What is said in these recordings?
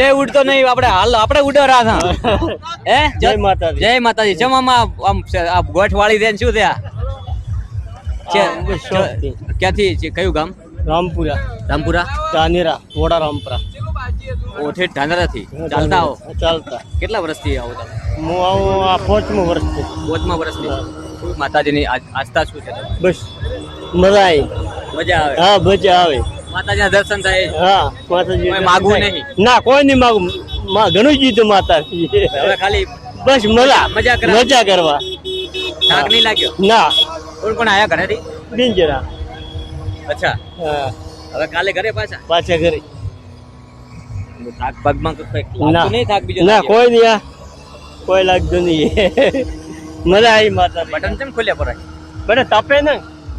તે ઉડતો નહીં આપણે હાલ આપણે ઉડો રાધા હે? જય માતાજી. જય માતાજી. જમામાં આમ આ ગોઠ વાળી દેન શું થયા. ક્યાંથી? કયું ગામ? રામપુરા. રામપુરા? ધાનેરા વોડા રામપુરા. ઓઠે ધાંધરાથી ચાલતા આવો. ચાલતા. કેટલા વર્ષથી આવો તમે? હું આવું આ પાંચમું વર્ષ છે. પોચમા વર્ષથી. માતાજીની આસ્થા શું છે? બસ. મજા આવી. મજા આવે? હા મજા આવે. માતાજીના દર્શન થાય હા માતાજી માગવું નહીં? ના કોઈ નહીં માગું. ઘણું જીતું માતાજી. હવે ખાલી બસ મજા મજા કરવા. મજા કરવા. થાક નહીં લાગ્યો? ના. કોણ કોણ આયા ઘરેથી? ડિંજરા અચ્છા. હા. હવે કાલે ઘરે પાછા? પાછા ઘરે. થાક પગમાં કઈ લાગતું નહીં થાક બીજો ના કોઈ નહીં આ. કોઈ લાગતું નહીં. મજા આવી માતા બટન કેમ ખોલ્યા પર બડે તપે ને.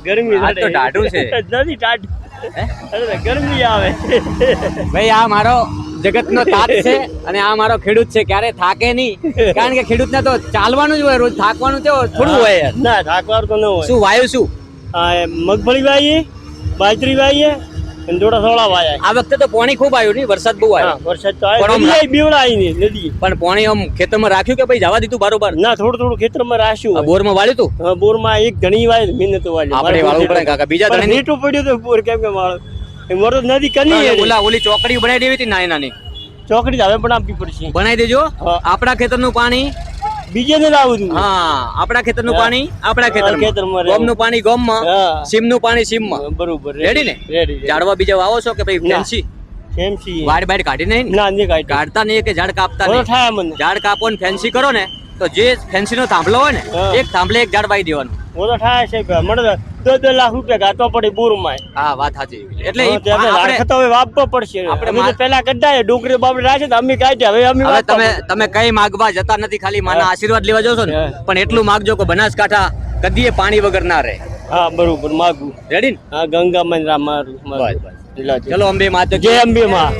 ગરમી તો ટાઢું છે. નથી ટાઢું ગરમી આવે. ભાઈ આ મારો જગતનો તાત છે અને આ મારો ખેડૂત છે. ક્યારે થાકે નહીં. કારણ કે ખેડૂતને તો ચાલવાનું જ હોય રોજ થાકવાનું તો થોડું હોય ના થાકવાનું તો ન હોય. શું વાયુ શું? મગફળી વાવીએ બાજરી વાવીએ વાયા. આ વખતે તો પાણી ખૂબ આવ્યું નહીં વરસાદ બહુ આવ્યો. વરસાદ તો નદી બીવડા નદી. પણ પાણી આમ ખેતરમાં રાખ્યું કે ભાઈ જવા દીધું બારોબાર? ના થોડું થોડું ખેતરમાં રાખ્યું બોરમાં વાળ્યું તું? બોરમાં એક ઘણી વાય મહેનત વાળી. આપણે વાળવું પડે કાકા. બીજા ધણી નીટું પડ્યું તો બોર કેમ કે મારો એ નદી કની ઓલા ઓલી ચોકડી બનાવી દેવી હતી નાની નાની ચોકડી હવે પણ પડશે. બનાવી દેજો. આપણા ખેતરનું પાણી બીજે ને લાવું છું. હા આપણા ખેતરનું પાણી આપણા ખેતર ખેતર ગોમનું પાણી ગોમમાં સીમનું પાણી સીમમાં. બરોબર રેડી ને? રેડી ઝાડવા બીજા વાવો છો કે ભાઈ ફેન્સી ફેન્સી સેમ વાડ બાડ કાઢી નહીં ને? નહીં કાઢી. કાઢતા નહીં કે ઝાડ કાપતા નહીં? ઝાડ કાપો ને ફેન્સી કરો ને તો જે ફેન્સી નો થાંભલો હોય ને એક થાંભલે એક ઝાડ વાઈ દેવાનું. બોલો થાય છે કે મને તો દો દો લાખ રૂપિયા ગાતો પડે બોરમાં હા વાત સાચી એટલે આપણે રાખતો હવે વાપવો પડશે. આપણે અમે તો મા- પેલા કઢાય ડુંગળી બાપડે રાખે તો અમે કાઢ્યા હવે અમે હવે તમે તમે કઈ માગવા જતા નથી ખાલી માના આશીર્વાદ લેવા જશો છો ને પણ એટલું માગજો કે બનાસકાંઠા કદીએ પાણી વગર ના રહે. હા બરોબર માગું. રેડી હા ગંગા માં રામ મારું ચલો અંબે માતા જય. અંબે માં.